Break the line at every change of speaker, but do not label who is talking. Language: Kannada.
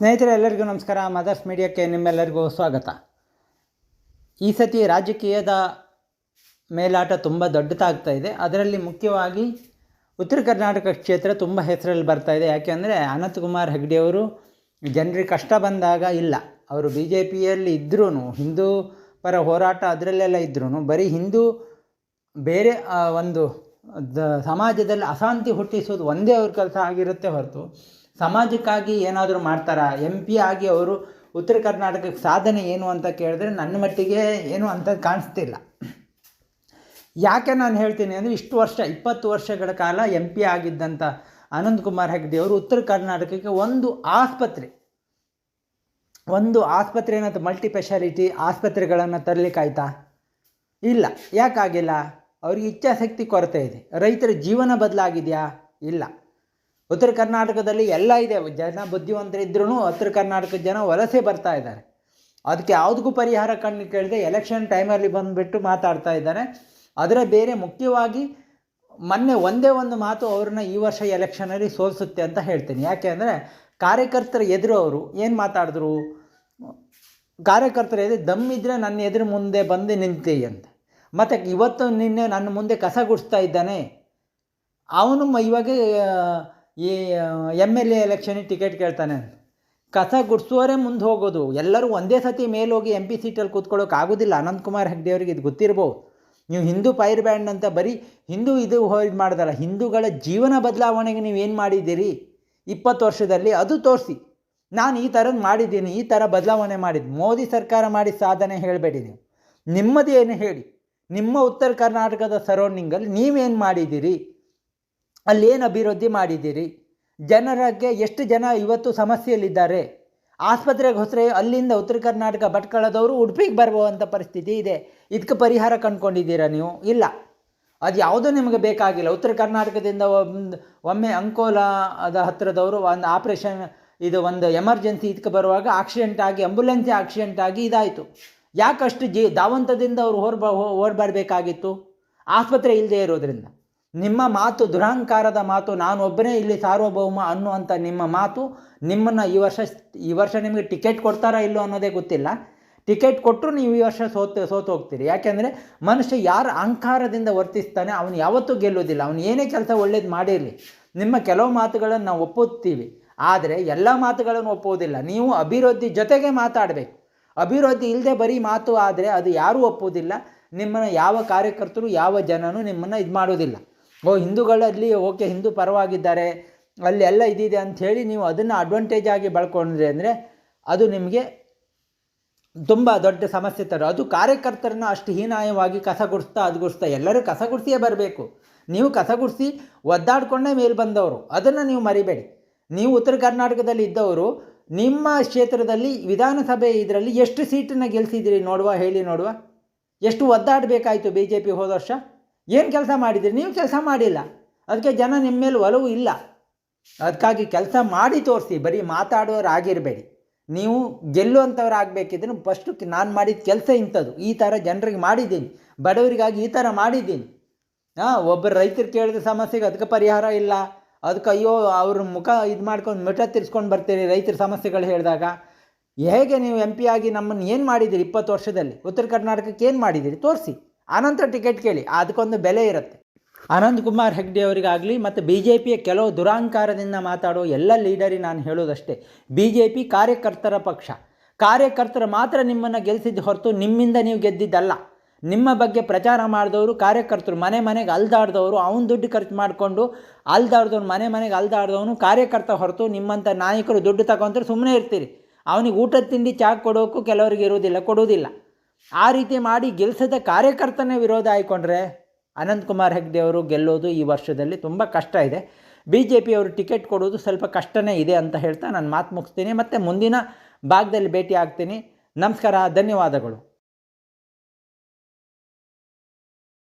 ಸ್ನೇಹಿತರೆ, ಎಲ್ಲರಿಗೂ ನಮಸ್ಕಾರ. ಮದರ್ಸ್ ಮೀಡಿಯಾಕ್ಕೆ ನಿಮ್ಮೆಲ್ಲರಿಗೂ ಸ್ವಾಗತ. ಈ ಸತಿ ರಾಜಕೀಯದ ಮೇಲಾಟ ತುಂಬ ದೊಡ್ಡದಾಗ್ತಾ ಇದೆ. ಅದರಲ್ಲಿ ಮುಖ್ಯವಾಗಿ ಉತ್ತರ ಕರ್ನಾಟಕ ಕ್ಷೇತ್ರ ತುಂಬ ಹೆಸರಲ್ಲಿ ಬರ್ತಾ ಇದೆ. ಯಾಕೆಂದರೆ ಅನಂತಕುಮಾರ್ ಹೆಗ್ಡೆಯವರು ಜನರಿಗೆ ಕಷ್ಟ ಬಂದಾಗ ಇಲ್ಲ. ಅವರು ಬಿ ಜೆ ಪಿಯಲ್ಲಿ ಇದ್ರೂ ಹಿಂದೂ ಪರ ಹೋರಾಟ ಅದರಲ್ಲೆಲ್ಲ ಇದ್ರೂ ಬರೀ ಹಿಂದೂ ಬೇರೆ ಒಂದು ಸಮಾಜದಲ್ಲಿ ಅಶಾಂತಿ ಹುಟ್ಟಿಸೋದು ಒಂದೇ ಅವ್ರ ಕೆಲಸ ಆಗಿರುತ್ತೆ ಹೊರತು ಸಮಾಜಕ್ಕಾಗಿ ಏನಾದರೂ ಮಾಡ್ತಾರಾ? ಎಂ ಪಿ ಆಗಿ ಅವರು ಉತ್ತರ ಕರ್ನಾಟಕಕ್ಕೆ ಸಾಧನೆ ಏನು ಅಂತ ಕೇಳಿದ್ರೆ ನನ್ನ ಮಟ್ಟಿಗೆ ಏನು ಅಂತ ಕಾಣಿಸ್ತಿಲ್ಲ. ಯಾಕೆ ನಾನು ಹೇಳ್ತೀನಿ ಅಂದರೆ ಇಷ್ಟು ವರ್ಷ, ಇಪ್ಪತ್ತು ವರ್ಷಗಳ ಕಾಲ ಎಂ ಪಿ ಆಗಿದ್ದಂಥ ಅನಂತ್ ಕುಮಾರ್ ಹೆಗ್ಡೆ ಅವರು ಉತ್ತರ ಕರ್ನಾಟಕಕ್ಕೆ ಒಂದು ಆಸ್ಪತ್ರೆ ಒಂದು ಆಸ್ಪತ್ರೆ ಮಲ್ಟಿ ಸ್ಪೆಷಾಲಿಟಿ ಆಸ್ಪತ್ರೆಗಳನ್ನು ತರಲಿಕ್ಕಾಯ್ತಾ ಇಲ್ಲ. ಯಾಕಾಗಿಲ್ಲ? ಅವ್ರಿಗೆ ಇಚ್ಛಾಶಕ್ತಿ ಕೊರತೆ ಇದೆ. ರೈತರ ಜೀವನ ಬದಲಾಗಿದೆಯಾ? ಇಲ್ಲ. ಉತ್ತರ ಕರ್ನಾಟಕದಲ್ಲಿ ಎಲ್ಲ ಇದೆ. ಜನ ಬುದ್ಧಿವಂತರಿದ್ರೂ ಉತ್ತರ ಕರ್ನಾಟಕದ ಜನ ವಲಸೆ ಬರ್ತಾ ಇದ್ದಾರೆ. ಅದಕ್ಕೆ ಯಾವುದಕ್ಕೂ ಪರಿಹಾರ ಕಣ್ಣು ಕೇಳಿದೆ ಎಲೆಕ್ಷನ್ ಟೈಮಲ್ಲಿ ಬಂದುಬಿಟ್ಟು ಮಾತಾಡ್ತಾ ಇದ್ದಾರೆ. ಅದರ ಬೇರೆ ಮುಖ್ಯವಾಗಿ ಮೊನ್ನೆ ಒಂದೇ ಒಂದು ಮಾತು ಅವ್ರನ್ನ ಈ ವರ್ಷ ಎಲೆಕ್ಷನಲ್ಲಿ ಸೋಲಿಸುತ್ತೆ ಅಂತ ಹೇಳ್ತೀನಿ. ಯಾಕೆ ಅಂದರೆ ಕಾರ್ಯಕರ್ತರ ಎದುರು ಅವರು ಏನು ಮಾತಾಡಿದ್ರು? ಕಾರ್ಯಕರ್ತರ ಎದುರು ದಮ್ಮಿದ್ರೆ ನನ್ನ ಎದುರು ಮುಂದೆ ಬಂದು ನಿಂತಿ ಅಂತ. ಮತ್ತು ಇವತ್ತು ನಿನ್ನೆ ನನ್ನ ಮುಂದೆ ಕಸ ಗುಡಿಸ್ತಾ ಇದ್ದಾನೆ. ಅವನು ಇವಾಗ ಈ ಎಂ ಎಲ್ ಎ ಎಲೆಕ್ಷನಿಗೆ ಟಿಕೆಟ್ ಕೇಳ್ತಾನೆ. ಕಸ ಗುಡಿಸೋರೇ ಮುಂದೆ ಹೋಗೋದು. ಎಲ್ಲರೂ ಒಂದೇ ಸತಿ ಮೇಲೆ ಹೋಗಿ ಎಂ ಪಿ ಸೀಟಲ್ಲಿ ಕೂತ್ಕೊಳ್ಳೋಕೆ ಆಗೋದಿಲ್ಲ. ಅನಂತಕುಮಾರ್ ಹೆಗ್ಡೆ ಅವ್ರಿಗೆ ಇದು ಗೊತ್ತಿರ್ಬೋದು. ನೀವು ಹಿಂದೂ ಪೈರ್ ಬ್ಯಾಂಡ್ ಅಂತ ಬರೀ ಹಿಂದೂ ಇದು ಇದು ಮಾಡ್ದಲ್ಲ. ಹಿಂದೂಗಳ ಜೀವನ ಬದಲಾವಣೆಗೆ ನೀವು ಏನು ಮಾಡಿದ್ದೀರಿ? ಇಪ್ಪತ್ತು ವರ್ಷದಲ್ಲಿ ಅದು ತೋರಿಸಿ. ನಾನು ಈ ಥರದ್ದು ಮಾಡಿದ್ದೀನಿ, ಈ ಥರ ಬದಲಾವಣೆ ಮಾಡಿದ್ದು ಮೋದಿ ಸರ್ಕಾರ ಮಾಡಿದ ಸಾಧನೆ ಹೇಳಬೇಡಿ ನೀವು. ನಿಮ್ಮದೇನು ಹೇಳಿ? ನಿಮ್ಮ ಉತ್ತರ ಕರ್ನಾಟಕದ ಸರೌಂಡಿಂಗಲ್ಲಿ ನೀವೇನು ಮಾಡಿದ್ದೀರಿ? ಅಲ್ಲೇನು ಅಭಿವೃದ್ಧಿ ಮಾಡಿದ್ದೀರಿ? ಜನರಿಗೆ ಎಷ್ಟು ಜನ ಇವತ್ತು ಸಮಸ್ಯೆಯಲ್ಲಿದ್ದಾರೆ? ಆಸ್ಪತ್ರೆಗೆ ಹೊಸರೆ ಅಲ್ಲಿಂದ ಉತ್ತರ ಕರ್ನಾಟಕ ಭಟ್ಕಳದವರು ಉಡುಪಿಗೆ ಬರುವಂಥ ಪರಿಸ್ಥಿತಿ ಇದೆ. ಇದಕ್ಕೆ ಪರಿಹಾರ ಕಂಡುಕೊಂಡಿದ್ದೀರಾ ನೀವು? ಇಲ್ಲ. ಅದು ಯಾವುದೂ ನಿಮಗೆ ಬೇಕಾಗಿಲ್ಲ. ಉತ್ತರ ಕರ್ನಾಟಕದಿಂದ ಒಂದು ಒಮ್ಮೆ ಅಂಕೋಲಾದ ಹತ್ತಿರದವರು ಒಂದು ಆಪ್ರೇಷನ್, ಇದು ಒಂದು ಎಮರ್ಜೆನ್ಸಿ ಇದಕ್ಕೆ ಬರುವಾಗ ಆಕ್ಸಿಡೆಂಟ್ ಆಗಿ, ಆಂಬುಲೆನ್ಸೇ ಆಕ್ಸಿಡೆಂಟ್ ಆಗಿ ಇದಾಯಿತು. ಯಾಕಷ್ಟು ಜಿ ಧಾವಂತದಿಂದ ಅವರು ಹೊರ ಓಡ್ ಆಸ್ಪತ್ರೆ ಇಲ್ಲದೆ ಇರೋದ್ರಿಂದ. ನಿಮ್ಮ ಮಾತು ದುರಹಂಕಾರದ ಮಾತು, ನಾನು ಒಬ್ಬನೇ ಇಲ್ಲಿ ಸಾರ್ವಭೌಮ ಅನ್ನುವಂಥ ನಿಮ್ಮ ಮಾತು, ನಿಮ್ಮನ್ನು ಈ ವರ್ಷ ಈ ವರ್ಷ ನಿಮಗೆ ಟಿಕೆಟ್ ಕೊಡ್ತಾರಾ ಇಲ್ಲೋ ಅನ್ನೋದೇ ಗೊತ್ತಿಲ್ಲ. ಟಿಕೆಟ್ ಕೊಟ್ಟರು ನೀವು ಈ ವರ್ಷ ಸೋತು ಸೋತು ಹೋಗ್ತೀರಿ. ಯಾಕೆಂದರೆ ಮನುಷ್ಯ ಯಾರು ಅಹಂಕಾರದಿಂದ ವರ್ತಿಸ್ತಾನೆ ಅವನು ಯಾವತ್ತೂ ಗೆಲ್ಲೋದಿಲ್ಲ ಅವನು ಏನೇ ಕೆಲಸ ಒಳ್ಳೇದು ಮಾಡಿರಲಿ, ನಿಮ್ಮ ಕೆಲವು ಮಾತುಗಳನ್ನು ನಾವು ಒಪ್ಪುತ್ತೀವಿ. ಆದರೆ ಎಲ್ಲ ಮಾತುಗಳನ್ನು ಒಪ್ಪುವುದಿಲ್ಲ. ನೀವು ಅಭಿವೃದ್ಧಿ ಜೊತೆಗೆ ಮಾತಾಡಬೇಕು. ಅಭಿವೃದ್ಧಿ ಇಲ್ಲದೆ ಬರೀ ಮಾತು ಆದರೆ ಅದು ಯಾರೂ ಒಪ್ಪುವುದಿಲ್ಲ. ನಿಮ್ಮನ್ನು ಯಾವ ಕಾರ್ಯಕರ್ತರು, ಯಾವ ಜನನೂ ನಿಮ್ಮನ್ನು ಇದು ಮಾಡೋದಿಲ್ಲ ಓ, ಹಿಂದೂಗಳಲ್ಲಿ ಓಕೆ, ಹಿಂದೂ ಪರವಾಗಿದ್ದಾರೆ, ಅಲ್ಲಿ ಎಲ್ಲ ಇದಿದೆ ಅಂಥೇಳಿ ನೀವು ಅದನ್ನು ಅಡ್ವಾಂಟೇಜ್ ಆಗಿ ಬಳ್ಕೊಂಡ್ರಿ ಅಂದರೆ ಅದು ನಿಮಗೆ ತುಂಬ ದೊಡ್ಡ ಸಮಸ್ಯೆ ತರೋ ಅದು ಕಾರ್ಯಕರ್ತರನ್ನ ಅಷ್ಟು ಹೀನಾಯವಾಗಿ ಕಸ ಗುಡಿಸ್ತಾ ಅದು ಗುಡಿಸ್ತಾ, ಎಲ್ಲರೂ ಕಸ ಗುಡಿಸಿಯೇ ಬರಬೇಕು. ನೀವು ಕಸ ಗುಡಿಸಿ ಒದ್ದಾಡ್ಕೊಂಡೇ ಮೇಲೆ ಬಂದವರು, ಅದನ್ನು ನೀವು ಮರಿಬೇಡಿ. ನೀವು ಉತ್ತರ ಕರ್ನಾಟಕದಲ್ಲಿ ಇದ್ದವರು, ನಿಮ್ಮ ಕ್ಷೇತ್ರದಲ್ಲಿ ವಿಧಾನಸಭೆ ಇದರಲ್ಲಿ ಎಷ್ಟು ಸೀಟನ್ನು ಗೆಲ್ಸಿದ್ದೀರಿ ನೋಡುವ, ಹೇಳಿ ನೋಡುವ. ಎಷ್ಟು ಒದ್ದಾಡಬೇಕಾಯಿತು ಬಿ ಜೆ ಪಿ ಹೋದ ವರ್ಷ? ಏನು ಕೆಲಸ ಮಾಡಿದಿರಿ? ನೀವು ಕೆಲಸ ಮಾಡಿಲ್ಲ. ಅದಕ್ಕೆ ಜನ ನಿಮ್ಮ ಮೇಲೆ ಒಲವು ಇಲ್ಲ. ಅದಕ್ಕಾಗಿ ಕೆಲಸ ಮಾಡಿ ತೋರಿಸಿ, ಬರೀ ಮಾತಾಡೋರಾಗಿರಬೇಡಿ. ನೀವು ಗೆಲ್ಲುವಂಥವ್ರು ಆಗಬೇಕಿದ್ರೆ ಫಸ್ಟು ನಾನು ಮಾಡಿದ ಕೆಲಸ ಇಂಥದ್ದು. ಈ ಥರ ಜನರಿಗೆ ಮಾಡಿದ್ದೀನಿ. ಬಡವರಿಗಾಗಿ ಈ ಥರ ಮಾಡಿದ್ದೀನಿ. ಹಾಂ ಒಬ್ಬರು ರೈತರು ಕೇಳಿದ ಸಮಸ್ಯೆಗೆ ಅದಕ್ಕೆ ಪರಿಹಾರ ಇಲ್ಲ. ಅದಕ್ಕೆ ಅಯ್ಯೋ, ಅವ್ರ ಮುಖ ಇದು ಮಾಡ್ಕೊಂಡು ಮಿಟ ತಿರ್ಸ್ಕೊಂಡು ಬರ್ತೀರಿ ರೈತರ ಸಮಸ್ಯೆಗಳು ಹೇಳಿದಾಗ. ಹೇಗೆ ನೀವು ಎಂ ಪಿ ಆಗಿ ನಮ್ಮನ್ನು ಏನು ಮಾಡಿದ್ದೀರಿ ಇಪ್ಪತ್ತು ವರ್ಷದಲ್ಲಿ? ಉತ್ತರ ಕರ್ನಾಟಕಕ್ಕೆ ಏನು ಮಾಡಿದ್ದೀರಿ? ತೋರಿಸಿ. ಆನಂತರ ಟಿಕೆಟ್ ಕೇಳಿ, ಅದಕ್ಕೊಂದು ಬೆಲೆ ಇರುತ್ತೆ. ಆನಂದ್ ಕುಮಾರ್ ಹೆಗ್ಡೆ ಅವರಿಗಾಗಲಿ ಮತ್ತು ಬಿ ಜೆ ಪಿಯ ಕೆಲವು ದುರಾಂಕಾರದಿಂದ ಮಾತಾಡೋ ಎಲ್ಲ ಲೀಡರಿಗೆ ನಾನು ಹೇಳೋದಷ್ಟೇ ಬಿ ಜೆ ಪಿ ಕಾರ್ಯಕರ್ತರ ಪಕ್ಷ. ಕಾರ್ಯಕರ್ತರು ಮಾತ್ರ ನಿಮ್ಮನ್ನು ಗೆಲ್ಲಿಸಿದ್ದು ಹೊರತು ನಿಮ್ಮಿಂದ ನೀವು ಗೆದ್ದಿದ್ದಲ್ಲ. ನಿಮ್ಮ ಬಗ್ಗೆ ಪ್ರಚಾರ ಮಾಡಿದವರು ಕಾರ್ಯಕರ್ತರು, ಮನೆ ಮನೆಗೆ ಅಲ್ದಾಡ್ದವರು, ಅವನು ದುಡ್ಡು ಖರ್ಚು ಮಾಡಿಕೊಂಡು ಅಲ್ದಾಡ್ದವ್ನು, ಮನೆ ಮನೆಗೆ ಅಲ್ದಾಡ್ದವನು ಕಾರ್ಯಕರ್ತ ಹೊರತು ನಿಮ್ಮಂಥ ನಾಯಕರು ದುಡ್ಡು ತಗೊಂತಾರೆ ಸುಮ್ಮನೆ ಇರ್ತೀರಿ. ಅವನಿಗೆ ಊಟದ ತಿಂಡಿ ಚಾಕ್ ಕೊಡೋಕ್ಕೂ ಕೆಲವರಿಗೆ ಇರೋದಿಲ್ಲ ಕೊಡೋದಿಲ್ಲ ಆ ರೀತಿ ಮಾಡಿ ಗೆಲ್ಸದ ಕಾರ್ಯಕರ್ತನೇ ವಿರೋಧ ಆಯ್ಕೊಂಡ್ರೆ ಅನಂತ್ ಕುಮಾರ್ ಹೆಗ್ಡೆ ಅವರು ಗೆಲ್ಲೋದು ಈ ವರ್ಷದಲ್ಲಿ ತುಂಬ ಕಷ್ಟ ಇದೆ. ಬಿ ಜೆ ಪಿಯವರು ಟಿಕೆಟ್ ಕೊಡೋದು ಸ್ವಲ್ಪ ಕಷ್ಟನೇ ಇದೆ ಅಂತ ಹೇಳ್ತಾ ನಾನು ಮಾತು ಮುಗಿಸ್ತೀನಿ. ಮತ್ತು ಮುಂದಿನ ಭಾಗದಲ್ಲಿ ಭೇಟಿ ಆಗ್ತೀನಿ. ನಮಸ್ಕಾರ, ಧನ್ಯವಾದಗಳು.